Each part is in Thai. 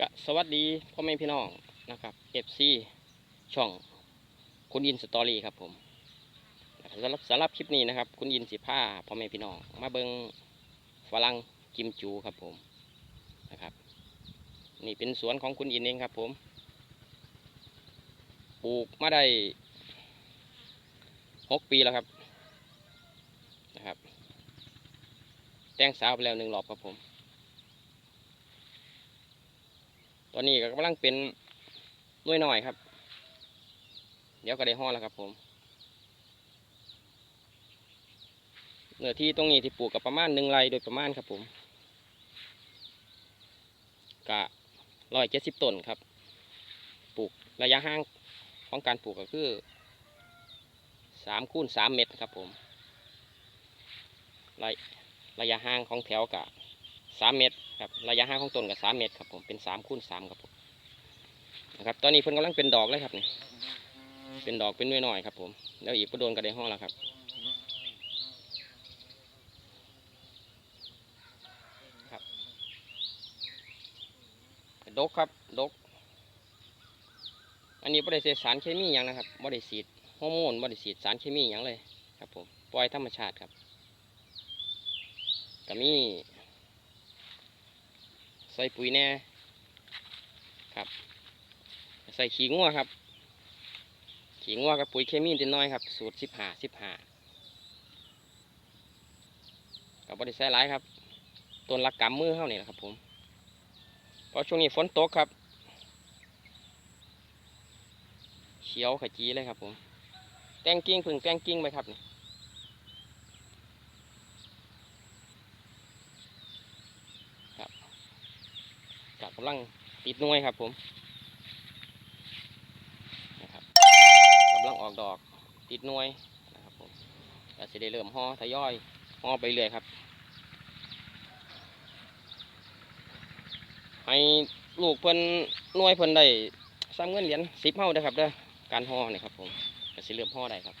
ก็สวัสดีพ่อแม่พี่น้องนะครับเอฟซีช่องคุณยินสตอรี่ครับผมสำหรับสำหรับคลิปนี้นะครับ คุณยินสิผ้าพ่อแม่พี่น้องมาเบิงฝรั่งกิมจูครับผมนะครับ นี่เป็นสวนของคุณยินเองครับผมปลูกมาได้หกปีแล้วครับนะครับ แตงสาวไปแล้วหนึ่งรอบครับผม ตอนนี้ก็กำลังเป็นน้อยหน่อยครับ เดี๋ยวก็ได้ห่อแล้วครับผมเนื้อที่ตรงนี้ที่ปลูกกับประมาณหนึ่งไร่โดยประมาณครับผมกะร้อยเจ็ดสิบต้นครับ ปลูกระยะห่างของการปลูกก็คือสามคูณสามเมตรครับผมระระยะห่างของแถวกะสามเมตร ครับระยะห่างของต้นกับสามเมตรครับผมเป็นสามคูณสามครับผมนะครับตอนนี้เพิ่นกำลังเป็นดอกเลยครับนี่เป็นดอกเป็นน้อยๆครับผมแล้วอีกก็โดนกระไดห้องแล้วครับครับดกครับดก อันนี้บริเสสารเคมีอย่างนะครับบริสีดฮอร์โมนบริสีดสารเคมีอย่างเลยครับผมปล่อยธรรมชาติครับก็มี ใส่ปุ๋ยแน่ครับ ใส่ขี้งัวครับ ขี้งัวกับปุ๋ยเคมีนิดน้อยครับ สูตรสิบห้าสิบห้ากับบริใส่หลายครับต้นละกำมือเท่านี้นะครับผมเพราะช่วงนี้ฝนตกครับ เขียวขจีเลยครับผม แตงกิ้งพึ่งแตงกิ้งไปครับนี่ กับกำลังติดน่วยครับผมนะครับกำลังออกดอกติดน่วยนะครับผมก็จะได้เริ่มห่อทยอยห่อไปเรื่อยครับ ให้ลูกเพิ่นน่วยเพิ่นได้ซ้ำเงินเหรียญสิบเท่าเด้ครับเด้อการห่อนี่ครับผมก็สิเริ่มห่อได้ครับ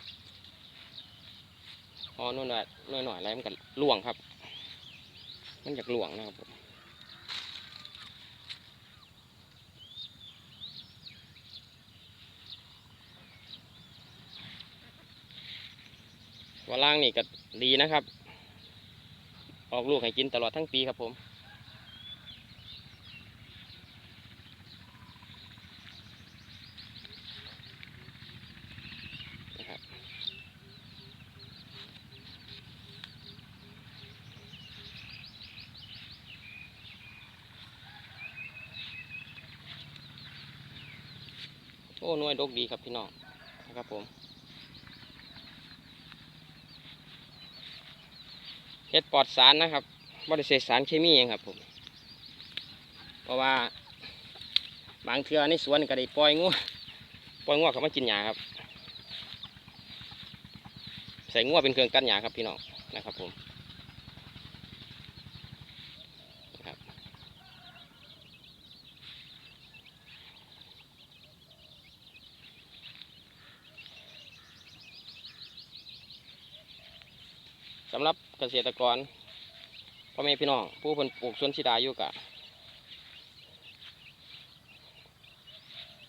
ห่อนู่นน่ะน้อยหน่อยอะไรมันก็ล่วงครับ มันอยากล่วงนะครับผม วาล่างนี่ก็ดีนะครับ ออกลูกให้กินตลอดทั้งปีครับผมโอ้หน่วยดกดีครับพี่น้องนะครับผม เฮ็ดปลอดสารนะครับบริเสธสารเคมีอยังครับผม เพราะว่า บางเทือในสวนก็ได้ปล่อยงูปล่อยงูเขามากินหญ้าครับ ใส่งูเป็นเครื่องกั้นหญ้าครับพี่น้องนะครับผมนะครับ สำหรับเกษตรกรพ่อแม่พี่น้อง ผู้เพิ่นปลูกสวนชิดาอยู่กะ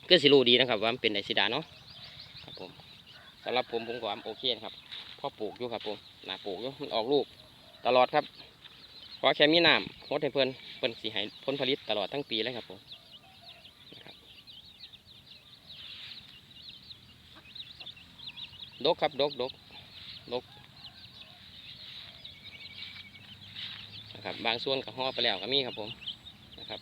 ก็สิรู้ดีนะครับ ว่ามันเป็นไดชิดาเนาะครับผมสำหรับผมผมก็ว่าโอเคนะครับพ่อปลูกอยู่ครับผมนาปลูกอยู่มันออกลูกตลอดครับขอแค่มีน้ำหดให้เพิ่นเพิ่นสิให้ผลผลิตตลอดทั้งปีเลยครับผมดกครับดกดกดก นะครับ บางส่วนก็ห่อไปแล้วก็มีครับผมนะครับ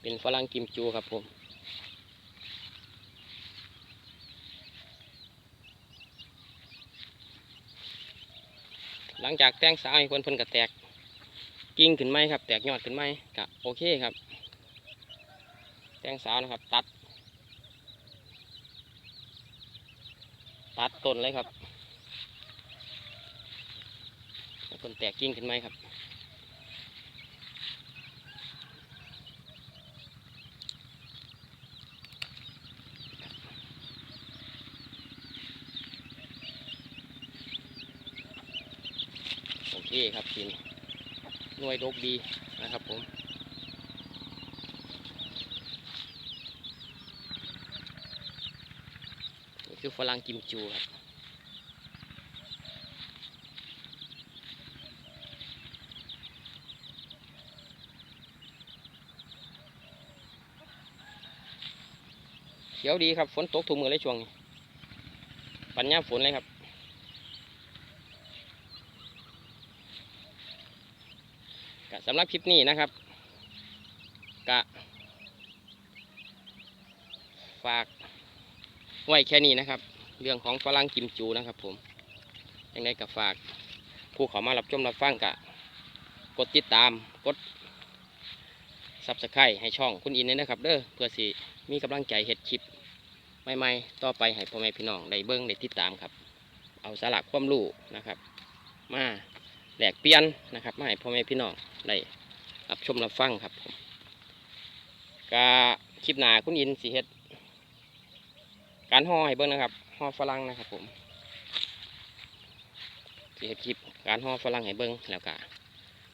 เป็นฝรั่งกิมจูครับผมหลังจากแต่งสาวให้คนเพิ่นก็แตกกิ่งขึ้นไหมครับ แตกยอดขึ้นไหมก็โอเคครับ แต่งสาวนะครับ ตัด ตัดต้นเลยครับต้นแตกกิ่งขึ้นไหมครับโอเคครับทีนหน่วยดกดีนะครับผม คือฝรั่งกิมจูครับเขียวดีครับ ฝนตกทุกมือเลยช่วงนี้ปัญญาฝนเลยครับกสำหรับคลิปนี้นะครับก็ฝาก ไว้แค่นี้นะครับ เรื่องของฝรั่งกิมจูนะครับ ผมยังไงก็ฝากผู้เขามารับชมรับฟังกะกดติดตามกดซับสไครต์ให้ช่องคุณอินด้วยนะครับเด้อเพื่อสิมีกำลังใจเฮ็ดคลิปใหม่ๆต่อไปให้พ่อแม่พี่น้องได้เบิ้งได้ติดตามครับ เอาสาระความรู้นะครับ มาแลกเปลี่ยนนะครับมาให้พ่อแม่พี่น้องได้รับชมรับฟังครับผมกาคลิปหนาคุณอินสีเฮ็ด การห่อให้เบิ้งนะครับห่อฝรั่งนะครับผมสีเฮ็ดคลิปการห่อฝรั่งให้เบิ้งแล้วก็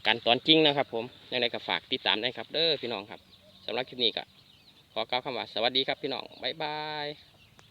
การตอนจริงนะครับ ผมยังไงก็ฝากติดตามได้ครับ เด้อพี่น้องครับสำหรับคลิปนี้ก็ขอกล่าวคำว่าสวัสดีครับพี่น้องบ๊ายบาย